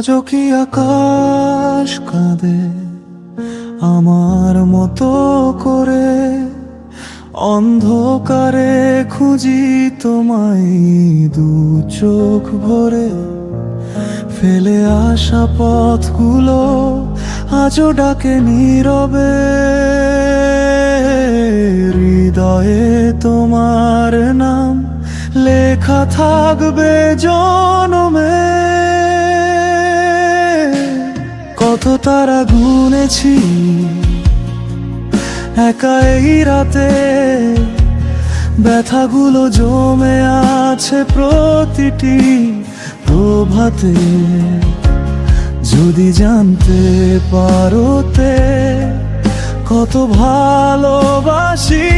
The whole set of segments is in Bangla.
আজও কি আকাশ কাঁদে আমার মতো করে। অন্ধকারে খুঁজি তোমায় দু চোখ ভরে। ফেলে আসা পথগুলো আজও ডাকে নীরবে। হৃদয়ে তোমার নাম লেখা থাকবে জনমে তারা গুনেছি। একা এই রাতে ব্যথাগুলো জমে আছে প্রতিটি প্রভাতে। যদি জানতে পারোতে কত ভালোবাসি,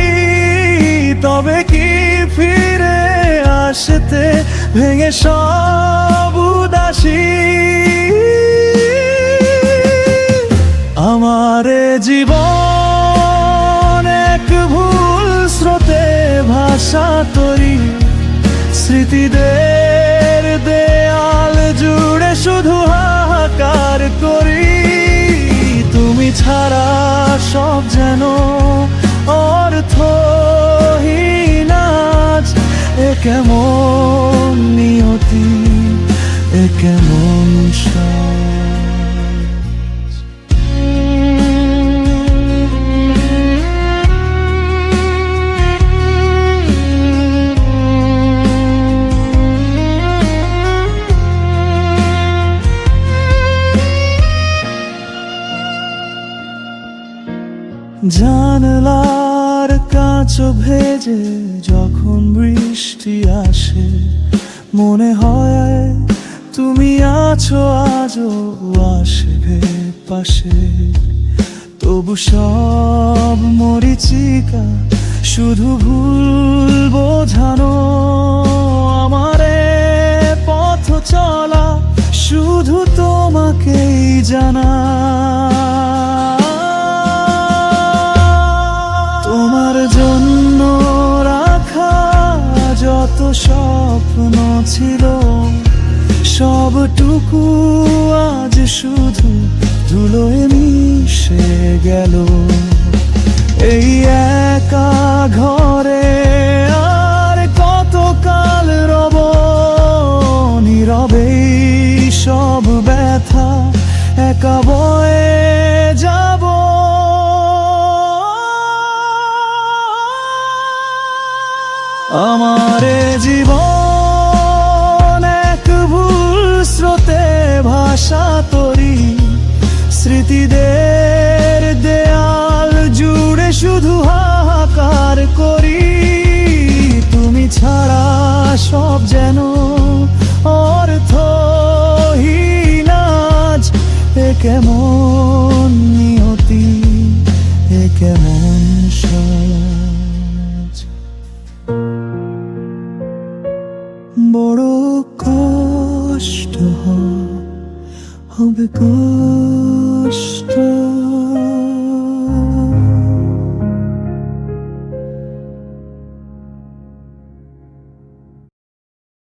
তবে কি ফিরে আসতে ভেঙে সব স্মৃতিদের দেয়াল জুড়ে শুধু হাহাকার করি। তুমি ছাড়া সব যেন অর্থহীন আজ। এ কেমন জানলার কাঁচ ভেজে যখন বৃষ্টি আসে, মনে হয় তুমি আছো আজও আসবে পাশে। তবু সব মরিচিকা শুধু ভুল বোঝানো, আমারে পথ চলা শুধু তোমাকেই জানা। স্বপ্ন ছিল সবটুকু আজ শুধু ধুলোয় মিশে গেল। এই জীবন এক ভুল স্রোতে ভাষা তরি। স্মৃতিদের দেয়াল জুড়ে শুধু হাহাকার করি। তুমি ছাড়া সব যেন অর্থহীন এ কেমন বড় কষ্ট হবে কষ্ট।